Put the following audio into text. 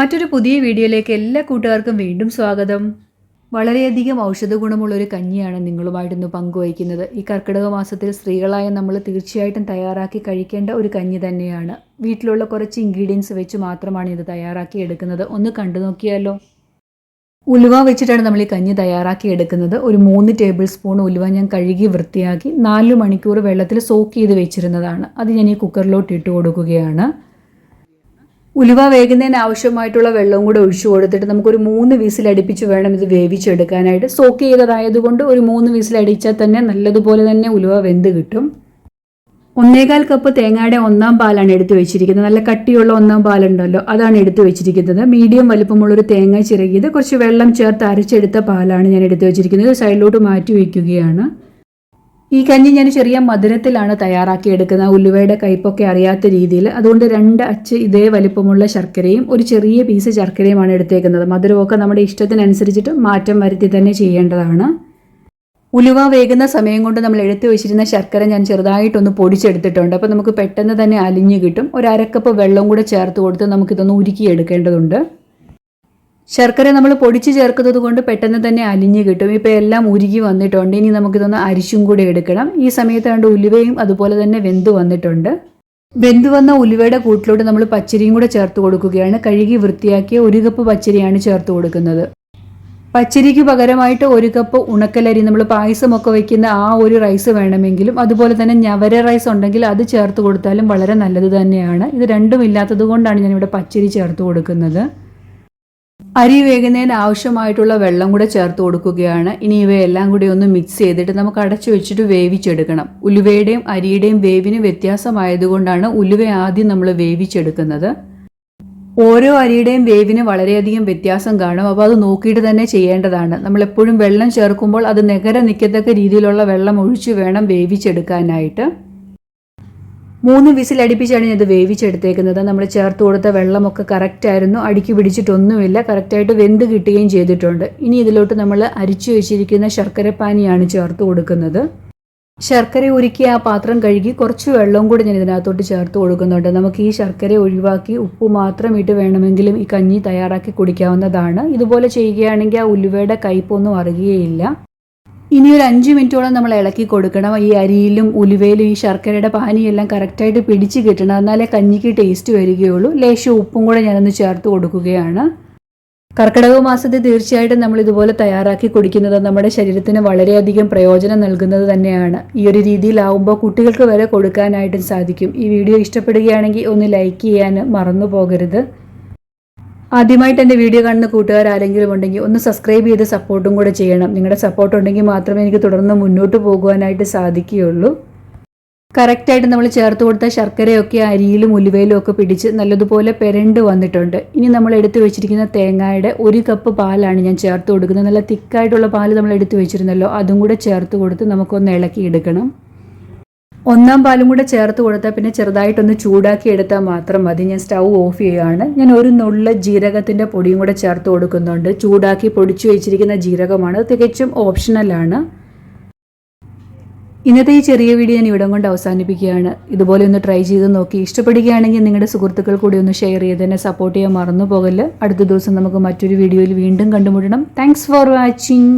മറ്റൊരു പുതിയ വീഡിയോയിലേക്ക് എല്ലാ കൂട്ടുകാർക്കും വീണ്ടും സ്വാഗതം. വളരെയധികം ഔഷധ ഗുണമുള്ള ഒരു കഞ്ഞിയാണ് നിങ്ങളുമായിട്ട് ഇന്ന് പങ്കുവയ്ക്കുന്നത്. ഈ കർക്കിടക മാസത്തിൽ സ്ത്രീകളായ നമ്മൾ തീർച്ചയായിട്ടും തയ്യാറാക്കി കഴിക്കേണ്ട ഒരു കഞ്ഞി തന്നെയാണ്. വീട്ടിലുള്ള കുറച്ച് ഇൻഗ്രീഡിയൻസ് വെച്ച് മാത്രമാണ് ഇത് തയ്യാറാക്കി എടുക്കുന്നത്. ഒന്ന് കണ്ടു നോക്കിയാലോ? ഉലുവ വെച്ചിട്ടാണ് നമ്മൾ ഈ കഞ്ഞി തയ്യാറാക്കി എടുക്കുന്നത്. ഒരു മൂന്ന് ടേബിൾ സ്പൂൺ ഉലുവ ഞാൻ കഴുകി വൃത്തിയാക്കി നാല് മണിക്കൂർ വെള്ളത്തിൽ സോക്ക് ചെയ്ത് വെച്ചിരുന്നതാണ്. അത് ഞാൻ ഈ കുക്കറിലോട്ട് ഇട്ട് കൊടുക്കുകയാണ്. ഉലുവ വേകുന്നതിന് ആവശ്യമായിട്ടുള്ള വെള്ളവും കൂടെ ഒഴിച്ചു കൊടുത്തിട്ട് നമുക്കൊരു മൂന്ന് വിസിൽ അടുപ്പിച്ച് വേണം ഇത് വേവിച്ചെടുക്കാനായിട്ട്. സോക്ക് ചെയ്തതായതുകൊണ്ട് ഒരു മൂന്ന് വിസിൽ അടിച്ചാൽ തന്നെ നല്ലതുപോലെ തന്നെ ഉലുവ വെന്ത് കിട്ടും. ഒന്നേകാൽ കപ്പ് തേങ്ങയുടെ ഒന്നാം പാലാണ് എടുത്തു വെച്ചിരിക്കുന്നത്. നല്ല കട്ടിയുള്ള ഒന്നാം പാലുണ്ടല്ലോ അതാണ് എടുത്തു വെച്ചിരിക്കുന്നത്. മീഡിയം വലുപ്പമുള്ളൊരു തേങ്ങ ചിറകിയത് കുറച്ച് വെള്ളം ചേർത്ത് അരച്ചെടുത്ത പാലാണ് ഞാൻ എടുത്തു വെച്ചിരിക്കുന്നത്. സൈഡിലോട്ട് മാറ്റി വയ്ക്കുകയാണ്. ഈ കഞ്ഞി ഞാൻ ചെറിയ മധുരത്തിലാണ് തയ്യാറാക്കി എടുക്കുന്നത് ഉലുവയുടെ കയ്പൊക്കെ അറിയാത്ത രീതിയിൽ. അതുകൊണ്ട് രണ്ട് അച്ച് ഇതേ വലിപ്പമുള്ള ശർക്കരയും ഒരു ചെറിയ പീസ് ശർക്കരയുമാണ് എടുത്തേക്കുന്നത്. മധുരമൊക്കെ നമ്മുടെ ഇഷ്ടത്തിനനുസരിച്ചിട്ട് മാറ്റം വരുത്തി തന്നെ ചെയ്യേണ്ടതാണ്. ഉലുവ വേകുന്ന സമയം കൊണ്ട് നമ്മൾ എടുത്തു വെച്ചിരുന്ന ശർക്കര ഞാൻ ചെറുതായിട്ടൊന്ന് പൊടിച്ചെടുത്തിട്ടുണ്ട്. അപ്പോൾ നമുക്ക് പെട്ടെന്ന് തന്നെ അലിഞ്ഞു കിട്ടും. ഒരു അരക്കപ്പ് വെള്ളം കൂടെ ചേർത്ത് കൊടുത്ത് നമുക്കിതൊന്ന് ഉരുക്കി എടുക്കേണ്ടതുണ്ട് ശർക്കര നമ്മൾ പൊടിച്ച് ചേർക്കുന്നത് കൊണ്ട് പെട്ടെന്ന് തന്നെ അലിഞ്ഞ് കിട്ടും. ഇപ്പോൾ എല്ലാം ഉരുകി വന്നിട്ടുണ്ട്. ഇനി നമുക്കിതൊന്ന് അരിശും കൂടി എടുക്കണം. ഈ സമയത്ത് കണ്ട് ഉലുവയും അതുപോലെ തന്നെ വെന്ത് വന്നിട്ടുണ്ട്. വെന്ത് വന്ന ഉലുവയുടെ കൂട്ടിലോട്ട് നമ്മൾ പച്ചരിയും കൂടെ ചേർത്ത് കൊടുക്കുകയാണ്. കഴുകി വൃത്തിയാക്കിയ ഒരു കപ്പ് പച്ചരിയാണ് ചേർത്ത് കൊടുക്കുന്നത്. പച്ചരിക്ക് പകരമായിട്ട് ഒരു കപ്പ് ഉണക്കലരി നമ്മൾ പായസമൊക്കെ വയ്ക്കുന്ന ആ ഒരു റൈസ് വേണമെങ്കിലും അതുപോലെ തന്നെ ഞവര റൈസ് ഉണ്ടെങ്കിൽ അത് ചേർത്ത് കൊടുത്താലും വളരെ നല്ലത് തന്നെയാണ്. ഇത് രണ്ടും ഇല്ലാത്തത് കൊണ്ടാണ് ഞാനിവിടെ പച്ചരി ചേർത്ത് കൊടുക്കുന്നത്. അരി വേകുന്നതിന് ആവശ്യമായിട്ടുള്ള വെള്ളം കൂടെ ചേർത്ത് കൊടുക്കുകയാണ്. ഇനി ഇവയെല്ലാം കൂടി ഒന്ന് മിക്സ് ചെയ്തിട്ട് നമുക്ക് അടച്ചു വെച്ചിട്ട് വേവിച്ചെടുക്കണം. ഉലുവയുടെയും അരിയുടെയും വേവിന് വ്യത്യാസമായതുകൊണ്ടാണ് ഉലുവ ആദ്യം നമ്മൾ വേവിച്ചെടുക്കുന്നത്. ഓരോ അരിയുടെയും വേവിന് വളരെയധികം വ്യത്യാസം കാണും. അപ്പോൾ അത് നോക്കിയിട്ട് തന്നെ ചെയ്യേണ്ടതാണ്. നമ്മൾ എപ്പോഴും വെള്ളം ചേർക്കുമ്പോൾ അത് നികര നിൽക്കത്തക്ക രീതിയിലുള്ള വെള്ളം ഒഴിച്ചു വേണം വേവിച്ചെടുക്കാനായിട്ട്. മൂന്ന് ഞാൻ ഇത് വേവിച്ചെടുത്തേക്കുന്നത്. നമ്മൾ ചേർത്ത് കൊടുത്ത വെള്ളമൊക്കെ കറക്റ്റായിരുന്നു അടുക്കി പിടിച്ചിട്ടൊന്നുമില്ല. കറക്റ്റായിട്ട് വെന്ത് കിട്ടുകയും ചെയ്തിട്ടുണ്ട്. ഇനി ഇതിലോട്ട് നമ്മൾ അരിച്ചു വെച്ചിരിക്കുന്ന ശർക്കരപ്പാനിയാണ് ചേർത്ത് കൊടുക്കുന്നത്. ശർക്കര ഉരുക്കി ആ പാത്രം കഴുകി കുറച്ച് വെള്ളവും കൂടി ഞാൻ ഇതിനകത്തോട്ട് ചേർത്ത് കൊടുക്കുന്നുണ്ട്. നമുക്ക് ഈ ശർക്കര ഒഴിവാക്കി ഉപ്പ് മാത്രം ഇട്ട് വേണമെങ്കിലും ഈ കഞ്ഞി തയ്യാറാക്കി കുടിക്കാവുന്നതാണ്. ഇതുപോലെ ചെയ്യുകയാണെങ്കിൽ ആ ഉലുവയുടെ കയ്പൊന്നും അറിയുകയില്ല. ഇനി ഒരു അഞ്ച് മിനിറ്റോളം നമ്മൾ ഇളക്കി കൊടുക്കണം. ഈ അരിയിലും ഉലുവയിലും ഈ ശർക്കരയുടെ പാനിയെല്ലാം കറക്റ്റായിട്ട് പിടിച്ച് കിട്ടണം. എന്നാലേ കഞ്ഞിക്ക് ടേസ്റ്റ് വരികയുള്ളൂ. ലേശം ഉപ്പും കൂടെ ഞാനൊന്ന് ചേർത്ത് കൊടുക്കുകയാണ്. കർക്കിടക മാസത്തിൽ തീർച്ചയായിട്ടും നമ്മൾ ഇതുപോലെ തയ്യാറാക്കി കുടിക്കുന്നത് നമ്മുടെ ശരീരത്തിന് വളരെയധികം പ്രയോജനം നൽകുന്നത് തന്നെയാണ്. ഈ ഒരു രീതിയിലാവുമ്പോൾ കുട്ടികൾക്ക് വരെ കൊടുക്കാനായിട്ടും സാധിക്കും. ഈ വീഡിയോ ഇഷ്ടപ്പെടുകയാണെങ്കിൽ ഒന്ന് ലൈക്ക് ചെയ്യാൻ മറന്നു പോകരുത്. ആദ്യമായിട്ട് എന്റെ വീഡിയോ കാണുന്ന കൂട്ടുകാർ ആരെങ്കിലും ഉണ്ടെങ്കിൽ ഒന്ന് സബ്സ്ക്രൈബ് ചെയ്ത് സപ്പോർട്ടും കൂടെ ചെയ്യണം. നിങ്ങളുടെ സപ്പോർട്ട് ഉണ്ടെങ്കിൽ മാത്രമേ എനിക്ക് തുടർന്ന് മുന്നോട്ട് പോകുവാനായിട്ട് സാധിക്കുകയുള്ളൂ. കറക്റ്റായിട്ട് നമ്മൾ ചേർത്ത് കൊടുത്ത ശർക്കരയൊക്കെ അരിയിലും ഉലുവയിലും ഒക്കെ പിടിച്ച് നല്ലതുപോലെ പെരണ്ട് വന്നിട്ടുണ്ട്. ഇനി നമ്മൾ എടുത്തു വെച്ചിരിക്കുന്ന തേങ്ങയുടെ ഒരു കപ്പ് പാലാണ് ഞാൻ ചേർത്ത് കൊടുക്കുന്നത്. നല്ല തിക്കായിട്ടുള്ള പാൽ നമ്മൾ എടുത്തു വെച്ചിരുന്നല്ലോ അതും കൂടെ ചേർത്ത് കൊടുത്ത് നമുക്കൊന്ന് ഇളക്കി എടുക്കണം. ഒന്നാം പാലും കൂടെ ചേർത്ത് കൊടുത്താൽ പിന്നെ ചെറുതായിട്ടൊന്ന് ചൂടാക്കി എടുത്താൽ മാത്രം മതി. ഞാൻ സ്റ്റൗ ഓഫ് ചെയ്യുകയാണ്. ഞാൻ ഒരു നുള്ള ജീരകത്തിന്റെ പൊടിയും കൂടെ ചേർത്ത് കൊടുക്കുന്നുണ്ട്. ചൂടാക്കി പൊടിച്ചു വെച്ചിരിക്കുന്ന ജീരകമാണ്. തികച്ചും ഓപ്ഷണലാണ് ഇന്നത്തെ ഈ ചെറിയ വീഡിയോ ഞാൻ ഇവിടം കൊണ്ട് അവസാനിപ്പിക്കുകയാണ്. ഇതുപോലെ ഒന്ന് ട്രൈ ചെയ്ത് നോക്കി. ഇഷ്ടപ്പെടുകയാണെങ്കിൽ നിങ്ങളുടെ സുഹൃത്തുക്കൾ കൂടി ഒന്ന് ഷെയർ ചെയ്ത് എന്നെ സപ്പോർട്ട് ചെയ്യാൻ മറന്നു പോകൽ അടുത്ത ദിവസം നമുക്ക് മറ്റൊരു വീഡിയോയിൽ വീണ്ടും കണ്ടുമുട്ടണം. Thanks for watching